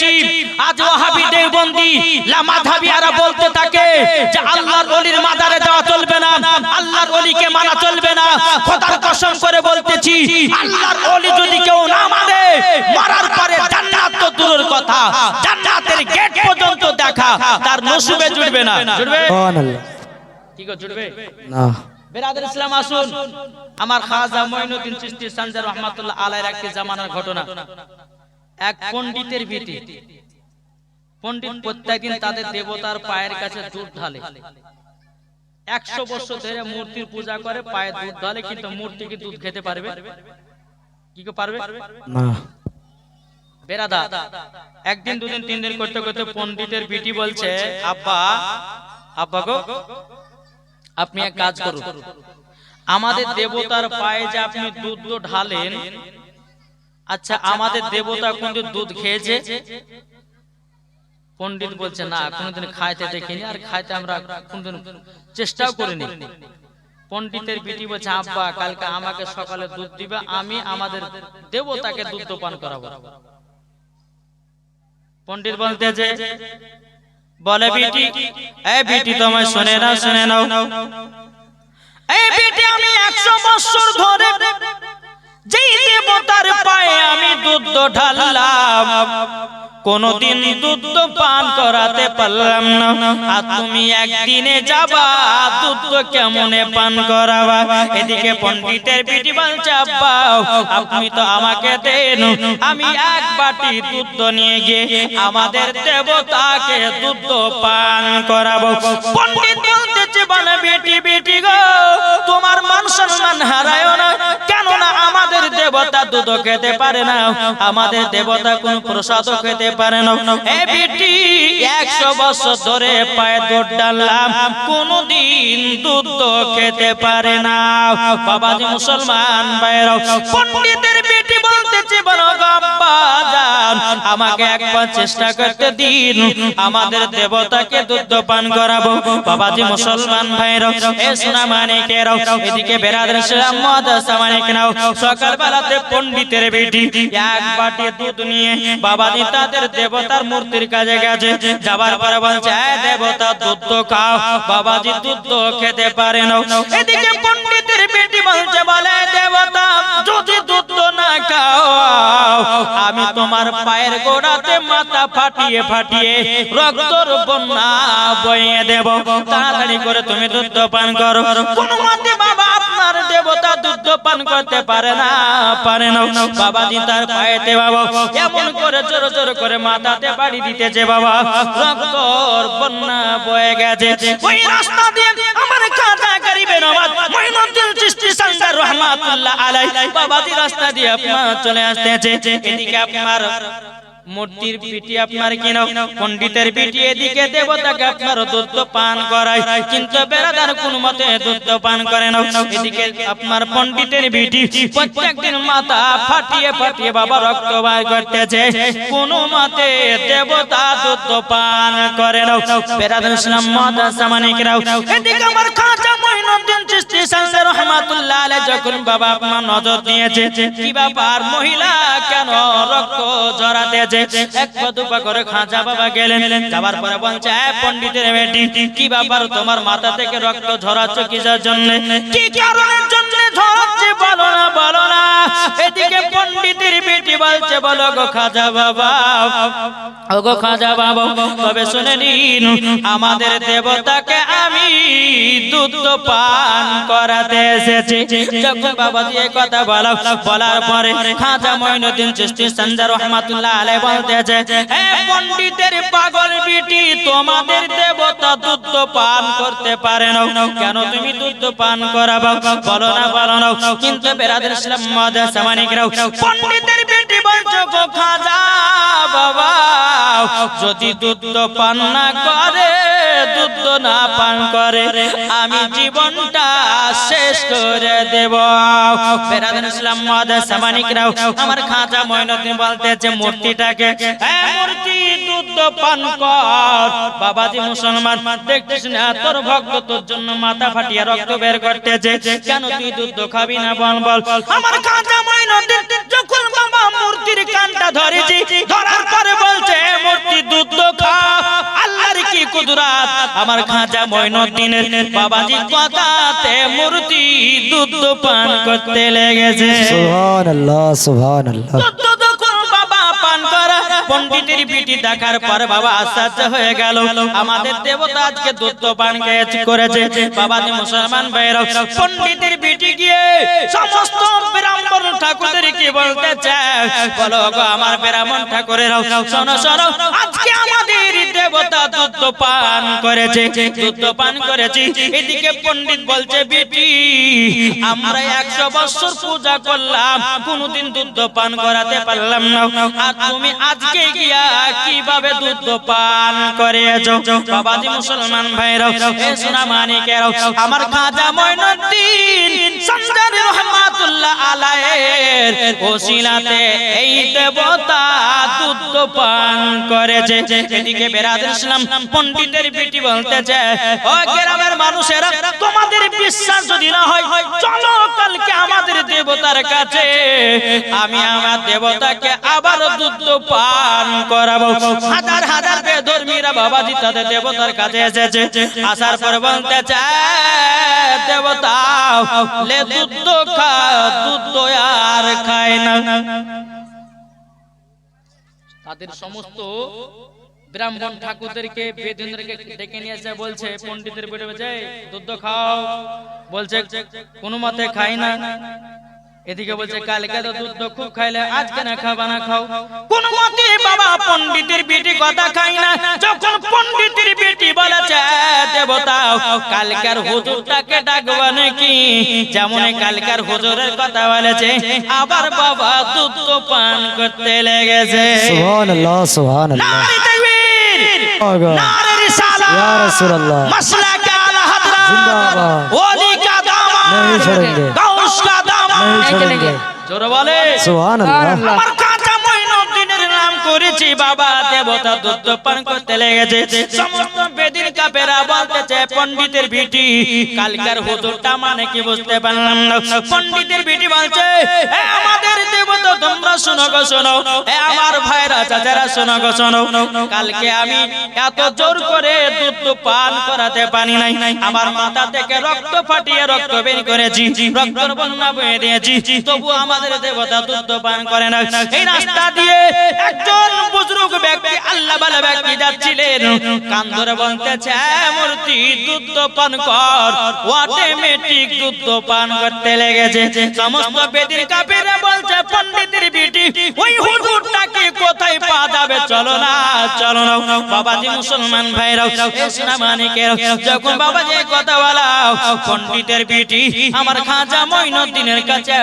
পেয়েছি আজ ওয়াহাবি দেওবন্দি লামাধাবিয়ারা বলতে থাকে যে আল্লাহর ওলির মাজারে যাওয়া চলবে না আল্লাহর ওলিকে মানা চলবে না। খোদার কসম করে বলতেছি আল্লাহর ওলি যদি কেউ না মানে মারার পরে জান্নাত তো দূরের কথা জান্নাতের গেট পর্যন্ত দেখা তার নসিবে জুড়বে না। জুড়বে সুবহানাল্লাহ। কি গো জুড়বে না। বেরাদের ইসলাম আসুন। আমার খাজা মঈনুদ্দিন চিশতি সানজার রহমাতুল্লাহ আলাইহির একটি জামানার ঘটনা। এক পণ্ডিতের ভীতি। পণ্ডিত প্রত্যেকদিন তাদের দেবতার পায়ের কাছে দুধ ঢালে। একশো বছর ধরে মূর্তির পূজা করে পায়ে দুধ ঢালে কিন্তু মূর্তি কি দুধ খেতে পারবে? কি পারবে? না। বেরাদা একদিন দুদিন তিন দিন করতে করতে পণ্ডিতের বিটি বলছে আব্বা আব্বা গো আপনি এক কাজ করুন। আমাদের দেবতার পায়ে যে আপনি দুধ ঢালেন আচ্ছা আমাদের দেবতা কোনদিন দুধ খেয়েছে? পণ্ডিত বলছে না কোনোদিন খাইতে দেখিনি আর খাইতে আমরা কোনদিন চেষ্টাও করিনি। পণ্ডিতের বিটি বলছে আব্বা কালকে আমাকে সকালে দুধ দিবে আমি আমাদের দেবতাকে দুধ পান করাবো। পণ্ডিত বলতে যে বলে বিটি এই বিটি তোমায় শুনে নাও শুনে নাও। এই বিটি আমি একশো বছর ধরে ঢাললাম। কোনদিন দুধ পান করাতে পারলাম না। আর তুমি একদিনে যাবা, দুধ কেমনে পান করাবা? এদিকে পণ্ডিতের আব্বা আপনি তো আমাকে দেন। আমি এক বাটি দুধ নিয়ে গিয়ে আমাদের দেবতাকে দুধ পান করাবো। পণ্ডিত বলতেছে বলে বেটি বেটি গো তোমার মান দেবতা দুধ খেতে পারে না। আমাদের দেবতা কোন প্রসাদ খেতে পারে না। একশো বছর ধরে পায়ে দুধ ডাললাম কোনদিন দুধ খেতে পারে না। বাবাজি মুসলমান বাইরে পণ্ডিতের বেটি বলতেছে বলো গপ্পা আমাকে একবার চেষ্টা করতে দিন। আমাদের দেবতাকে দুধ পান করাবো। বাবাজি মুসলমান সোনা এদিকে বেরাদের মাদ্রাসা মানিকেরাও সকাল বেলাতে পণ্ডিতের বেটি, এক বাটি দুধ নিয়ে বাবাজি তাদের দেবতার মূর্তির গেছে। যাবার পরে বলছে দেবতা, দুধ খাও। বাবাজি দুধ খেতে পারে না। এদিকে বেটি বলছে, বলে দেবতা, যদি দুধ না খাও আমি তোমার পায়ের গোড়াতে মাথা ফাটিয়ে ফাটিয়ে রক্তর বন্যা বইয়ে দেব। তাড়াতাড়ি করে তুমি দুধ পান করো। কোন মতে বাবা আপনার দেবতা দুধ পান করতে পারে না পারে না। বাবাজি তার পায়েতে বাবা। এমন করে জোর জোর করে মাথাতে বাড়ি দিতেছে বাবা। রক্তর বন্যা বয়ে গেছে। ওই রাস্তা দিয়ে আমার কাজা গরিবের আওয়াজ মঈনুদ্দিন চিশতি সান্দার রহমাতুল্লাহ আলাই বাবাজি রাস্তা দিয়ে আপনার চলে আসতেছে। এদিকে আপনার মূর্তির পিটি আপনার কিন পণ্ডিতের পিটি এদিকে দেবতাকে আপনার দুধ পান করায় কিন্তু বেড়াদার কোন মতে দুধ পান করে না এদিকে আপনার পণ্ডিতের বিটি প্রত্যেকদিন মাথা ফাটিয়ে ফাটিয়ে বাবা রক্ত বার করতেছে। কোন মতে দেবতা দুধ পান করে না বেড়াদার ইসলাম মাদ্রাসা মানিকরাও এদিকে আমার খাজা মঈনুদ্দিন চিশতি সালসা রহমাতুল্লাহ আলাইহি যখন বাবা আপনার নজর দিয়েছে, কি ব্যাপার মহিলা? কেন রক্ত ঝরাতেছে এক পা করে খাঁচা বাবা গেলেন। যাবার পরে বলছে, "এ পণ্ডিতের বেটি কি ব্যাপার তোমার মাথা থেকে রক্ত ঝরাচ্ছ জন্য? কি কারণের জন্য ঝরাচ্ছে বলো না বলো না। এদিকে বেটি বলছে, বলো গো খাজা বাবা ও গো খাজা বাবা, তবে শুনে নিন, আমাদের দেবতাকে আমি দুধ পান করাতে এসেছি। যখন বাবা দিয়ে কথা বলা, বলার পরে খাজা মঈনুদ্দিন চিশতি সঞ্জা রহমাতুল্লাহ আলাইহি বলতেছে, হে পণ্ডিতের পাগল বিটি, তোমাদের দেবতা দুধ পান করতে পারে না। কেন তুমি দুধ পান করাবা? বলো না বলো না। কিন্তু বেরাদের ইসলাম মাদ্রাসা মানিকরাও পণ্ডিতের বেটি বলছো গো খাজা বাবা, যদি দুধ পান না করে দুধ না পান করে, আমি জীবনটা শেষ করে দেব। ইসলাম আমার খাঁচা ময়নদিন বলতেছে, মূর্তিটাকে মূর্তি, দুধ পান কর। বাবাজি মুসলমান দেখছিস না, তোর ভক্ত তোর জন্য মাথা ফাটিয়ে রক্ত বের করতেছে। কেন তুই দুধ খাবি না, বল বল। আমার খাঁচা ময়নদিন যখন বাবা মূর্তির কানটা ধরেছি, ধরার পরে বলছে "এ কুদরাত? আমার খাজা মঈনুদ্দিনের বাবাজি কথাতে মূর্তি দুধ পান করতে লেগেছে। সুবহানাল্লাহ সুবহানাল্লাহ। দুধ বাবা পান করা? পণ্ডিতের পিটি দেখার পর বাবা আশ্চর্য হয়ে গেল। আমাদের দেবতা আজকে দুধ পান করেছে বাবাজি মুসলমান ভাইরাও পণ্ডিতের পিটি গিয়ে সমস্ত ব্রাহ্মণ ঠাকুরদেরকে বলতে চায়? বলো আমার ব্রাহ্মণ ঠাকুরেরাও শোনো শোনো আজকে আমাদের দেবতা দুধ পান করেছে দুধ পান করেছি। এদিকে পণ্ডিত বলছে, বিটি, আমরা একশো বছর পূজা করলাম, কোনদিন দুধ পান করাতে পারলাম না। আর তুমি আজকে গিয়া কীভাবে দুধ পান করেছ? বাবাজি মুসলমান ভাইরাও এ সোনা মানিকেরাও আমার খাজা মঈনুদ্দিন সঞ্জার রহমাতুল্লাহ আলাইহির ওসিলাতে এই দেবতা দুধ পান করেছে। এদিকে বেরাদুল ইসলাম পণ্ডিতের বেটি বলতেছে, ও গ্রামের মানুষেরা, তোমাদের বিশ্বাস যদি না হয়, চলো কালকে আমাদের দেবতার কাছে। আমি আমার দেবতাকে আবার দুধ পান করাবো। হাজার হাজার বেধর্মীরা বাবাজি তাদের দেবতার কাছে এসেছে। আসার পর বলতে চায় দেবতা, লে দুধ খা, দুধ আর খায় না। তাদের সমস্ত ব্রাহ্মণ ঠাকুরদেরকে বেদিনদেরকে ডেকে নিয়ে এসে বলছে পণ্ডিতের বেড়ে বেজে দুধ খাও। বলছে কোনো মতে খাই না। এদিকে বলছে কালকে তো দুধ খুব খাইলে আজকে না খাবা না খাও। কোন মতে বাবা পণ্ডিতের বেটি কথা খাই না। যখন পণ্ডিতের বেটি বলেছে দেবতা কালকার হুজুরটাকে ডাকবা নাকি? যেমন কালকার হুজুরের কথা বলেছে আবার বাবা দুধ পান করতে লেগেছে। সুবহানাল্লাহ সুবহানাল্লাহ। নারে তাকবীর আগে। নারে রিসালাত ইয়া রাসূলুল্লাহ मसला का आला हजरत जिंदाबाद। ओली का दामन नहीं छोड़ेंगे। गौस का दामन नहीं छोड़ेंगे জোরে বলে সুবহানাল্লাহ আমার কাঁচা মঈনুদ্দিনের নাম করেছি বাবা দেবতা দুধ পান করতে লেগেছে সমস্ত বেদিন কাপেরা বলতেছে, পণ্ডিতের বিটি কালকার হুজুরটা মানে কি বুঝতে পারলাম না। পণ্ডিতের বিটি বলছে আমাদের দেবতা, তোমরা শোনো গো, শোনো। আমার ভাইরা, চাচারা, শোনো গো, শোনো। কালকে আমি এত জোর করে দুধ পান করাতে নাই। আমার মাথা থেকে রক্ত ফাটিয়ে রক্ত বের করেছি। বন্যা বয়ে দিয়েছি। তবু আমাদের দেবতা দুধ পান করে না। এই রাস্তা দিয়ে একজন বুজুর্গ ব্যক্তি আল্লাহ বালা ব্যক্তি যাচ্ছিলেন। কান ধরে "এ মূর্তি দুধ পান কর। অটোমেটিক দুধ পান করতে লেগেছে। সমস্ত বেদির কাপেরা বলছে, পণ্ডিতের বিটি, ওই হুজুরটাকে কোথায় পাওয়া যাবে? চলো না চলো না। বাবাজি মুসলমান ভাইরাও, এসনা মানিকের যখন বাবাজি কথা বলা পণ্ডিতের বিটি, আমার খাজা মঈনুদ্দিনের কাছে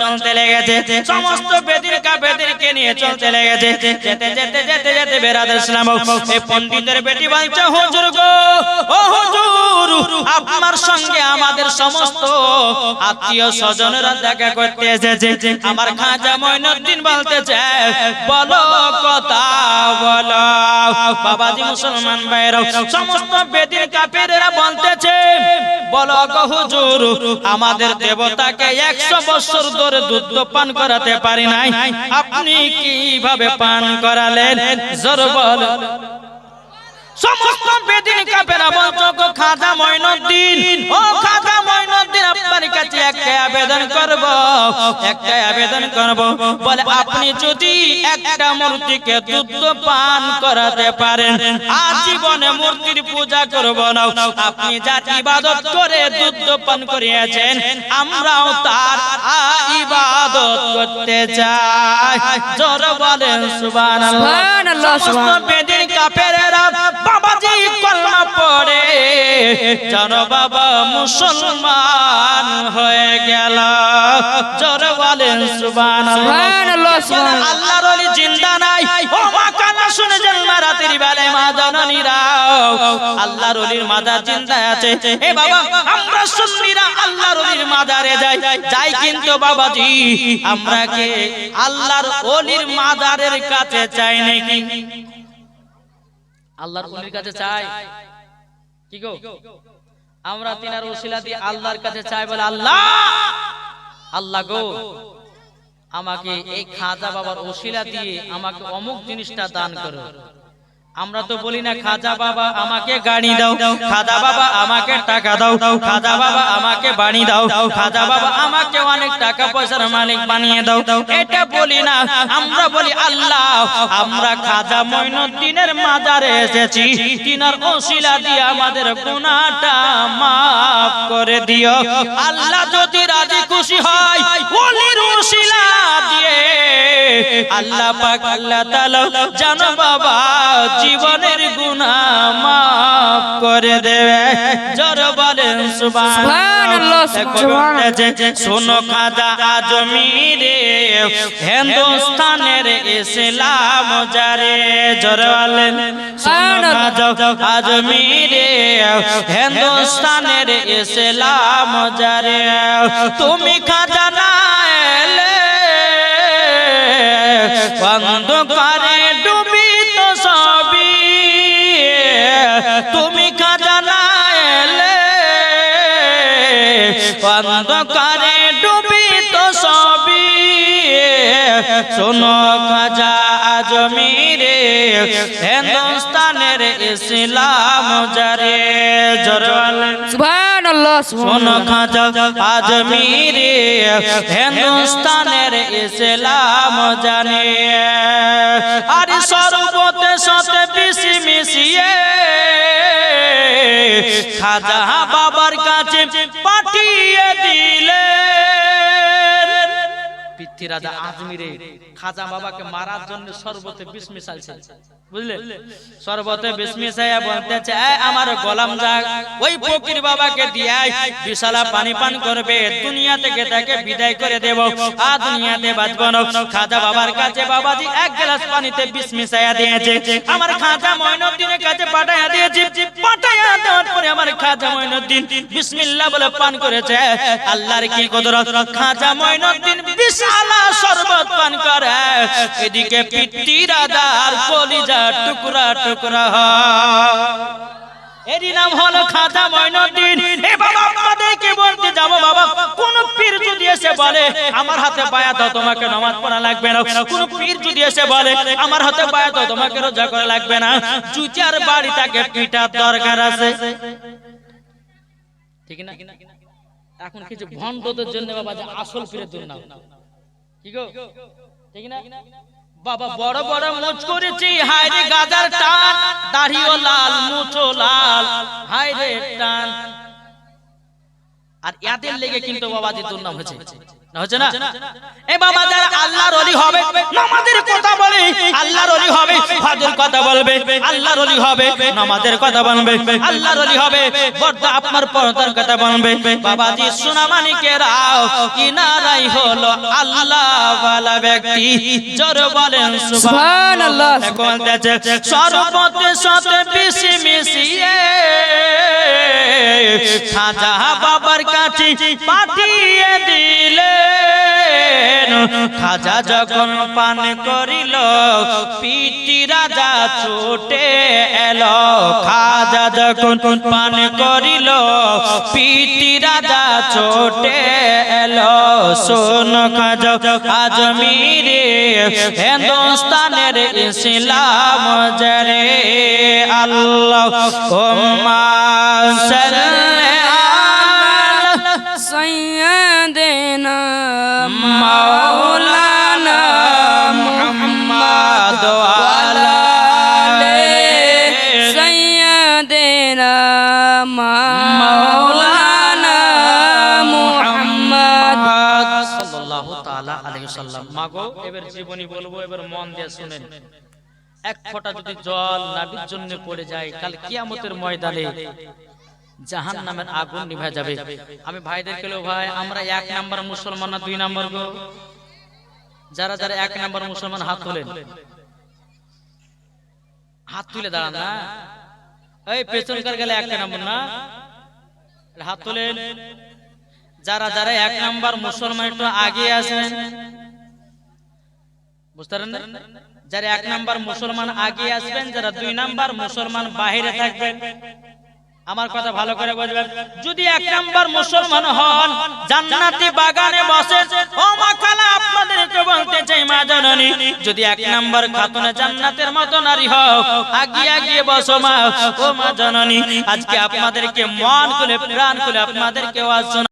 চলতে লেগেছে। সমস্ত বেদির কাপেদেরকে নিয়ে চলতে লেগেছে। যেতে যেতে যেতে যেতে বেরাদ ইসলাম এই পণ্ডিতের বেটি বলছে ও হুজুর, আপনার সঙ্গে আমাদের সমস্ত আত্মীয় স্বজনেরা দেখা করতে এসেছে। আমার খাজা বলো কথা, বলো। বাবাজি মুসলমান সমস্ত কাপেরেরা বলতেছে, বলো হুজুর, আমাদের দেবতাকে একশো বছর ধরে দুধ পান করাতে পারি নাই। আপনি কীভাবে পান করালেন? জোর সমস্ত বেদিন কাপেরা বলছো খাজা মঈনুদ্দিন ও খাজা মঈনুদ্দিন আপনার কাছে একটা আবেদন করব একটা আবেদন করব। বলে আপনি যদি একটা মূর্তিকে দুধ পান করাতে পারেন আজীবনে মূর্তির পূজা করব না। আপনি যার ইবাদত করে দুধ পান করিয়েছেন আমরাও তার ইবাদত করতে চাই। জোর বলেন সুবহানাল্লাহ। সুবহানাল্লাহ। বেদিন কাপেরেরা বাবাজি কলমা পড়ে জানো বাবা মুসলমান হয়ে গেল। জোর বলেন সুবহানাল্লাহ। আল্লাহর ওলি জিন্দা নাই। ও মা কানা শুনে জন্মা রাতের বেলায় মা জননীরা। আল্লাহর ওলির মাজার জিন্দা আছে। এ বাবা আমরা সুন্নিরা আল্লাহর ওলির মাজারে যাই। যাই কিন্তু বাবাজি আমরা কে? আল্লাহর ওলির মাজারের কাছে চাই নাকি? আল্লাহর ওলির কাছে চাই। কি গো? আমরা তিনার ওসিলা দিয়ে আল্লাহর কাছে চাই বলে আল্লাহ! আল্লাহ গো! আমাকে এই খাজা বাবার ওসিলা দিয়ে আমাকে অমুক জিনিসটা দান করো। আমরা তো বলি না খাজা বাবা আমাকে গাড়ি দাও খাজা বাবা আমাকে টাকা দাও খাজা বাবা আমাকে বাড়ি দাও খাজা বাবা আমাকে অনেক টাকা পয়সার মালিক বানিয়ে দাও এটা বলি না আমরা বলি আল্লাহ আমরা খাজা মঈনুদ্দিনের মাজারে এসেছি তিনার ওসিলা দিয়ে আমাদের গুনাহটা মাফ করে দিও। আল্লাহ যদি রাজি খুশি হয় আল্লাহ পাক আল্লাহ তাআলা জানো বাবা জীবনের গুনাহ মাফ করে দেবে। জোর বলেন সুবহানাল্লাহ, সুবহানাল্লাহ। শোনো খাজা আজমিরে হিন্দুস্তানের ইসলাম জারে। জোর বলেন আজমিরে হিন্দুস্তানের ইসলাম জারে। তুমি খাজা অন্ধকারে ডুবি তো সবই। তুমি খাজানা অন্ধকারে ডুবি তো সবই। শোনো খাজা আজমিরে, হিন্দুস্তানের ইসলাম জারে জরওয়ালে সুবহানাল্লাহ শোনো খাজা আজমিরে হিন্দুস্তানের ইসলাম জানে। আর সর্বতে সাথে পিসি মিশিয়ে খাজা বাবার কাছে পাঠিয়ে দিলে পৃথ্বীরাজা আজমিরে খাজা বাবাকে মারার জন্য সর্বতে বিষ মিশালছে বুঝলে? সর্বতে বিষ মিশাইয়া বলতেছে "এই আমার গোলাম যাক ওই ফকির বাবাকে দিয়ে বিশালা পানি পান করবে দুনিয়া থেকে তাকে বিদায় করে দেব আর দুনিয়াতে বাঁচব না খাজা বাবার কাছে বাবাজি এক গ্লাস পানিতে বিষ মিশাইয়া দিয়েছে আমার খাজা মঈনুদ্দিনের কাছে পাঠাইয়া দিয়েছে পাঠাইয়া দেওয়ার পরে আমার খাজা মঈনুদ্দিন বিসমিল্লাহ বলে পান করেছে আল্লাহর কি কদরত খাজা মঈনুদ্দিন বিশালা শরবত পান করে এদিকে পিত্তি রাজার কলিজা টুকরা টুকরা এরই নাম হলো খাজা মঈনুদ্দিন এ বাবা, আপনাদেরকে বলতে যাব বাবা, কোন পীর যদি এসে বলে, আমার হাতে পায়া দাও, তোমাকে নামাজ পড়া লাগবে না। কোন পীর যদি এসে বলে, আমার হাতে পায়া দাও, তোমাকে রোজা করা লাগবে না। চুচার বাড়ি তাকে পিটার দরকার আছে। ঠিক না? এখন কিছু ভণ্ডদের জন্য বাবা, যে আসল পীরের জন্য কি গো? ঠিক না? বাবা বড় বড় মুচ করেছি, হায় রে গাজার টান, দাড়িও লাল মুচো লাল, হায় রে টান। আর ইয়াদের লেগে কিন্তু বাবাজি দুর্নাম হয়েছে। হচ্ছে না? এ বাবা যারা আল্লাহর ওলি হবে নামাজের কথা বলে আল্লাহর ওলি হবে হজের কথা বলবে আল্লাহর ওলি হবে নামাজের কথা বলবে আল্লাহর ওলি হবে বড় আপনার পর্দার কথা বলবে। বাবাজি সোনা কিনারাই হলো আল্লাহ ওয়ালা ব্যক্তি। জোর বলেন সুবহানাল্লাহ। বলতেছে সর্বতে সাথে মিশি মিশিয়ে খাজা বাবার কাছে পাঠিয়ে দিলেন খাজা যখন পান করিল, পিটি রাজা ছুটে এলো। খাজা যখন পান করিল, পিটি রাজা ছোটে এলো। শোন খাজা আজমিরে হিন্দুস্তানের ইসলাম জরে আল্লাহ ওম্মা সাল্লি সাল্লাম মাগো, এবার জীবনী বলব, এবার মন দিয়ে শুনেন। এক ফোঁটা যদি জল নাবির জন্য পড়ে যায় কাল কিয়ামতের ময়দানে জাহান নামের আগুন নিভা যাবে। আমি ভাইদের কেলো ভাই, আমরা এক নাম্বার মুসলমান না দুই নাম্বার গো? যারা যারা এক নাম্বার মুসলমান, হাত তোলেন। হাত তুলে দাঁড়ান না। এই পেছনকার গেলে এক নাম্বার না? হাত তোলেন। যারা যারা এক নাম্বার মুসলমান, একটু আগে আছেন বুঝতে যারা এক নাম্বার মুসলমান আগে আসবেন, যারা দুই নাম্বার মুসলমান বাহিরে থাকবেন, আমার কথা ভালো করে বুঝবেন। যদি এক নাম্বার মুসলমান হন, জান্নাতি বাগানে ও আপনাদেরকে বলতে চাই, মা জননী, যদি এক নম্বর খাতুনে জান্নাতের মতো নারী হও, আগিয়ে আগিয়ে বসো মা। ও মা জননী, আজকে আপনাদেরকে মন খুলে, প্রাণ খুলে আপনাদেরকে ওয়াজ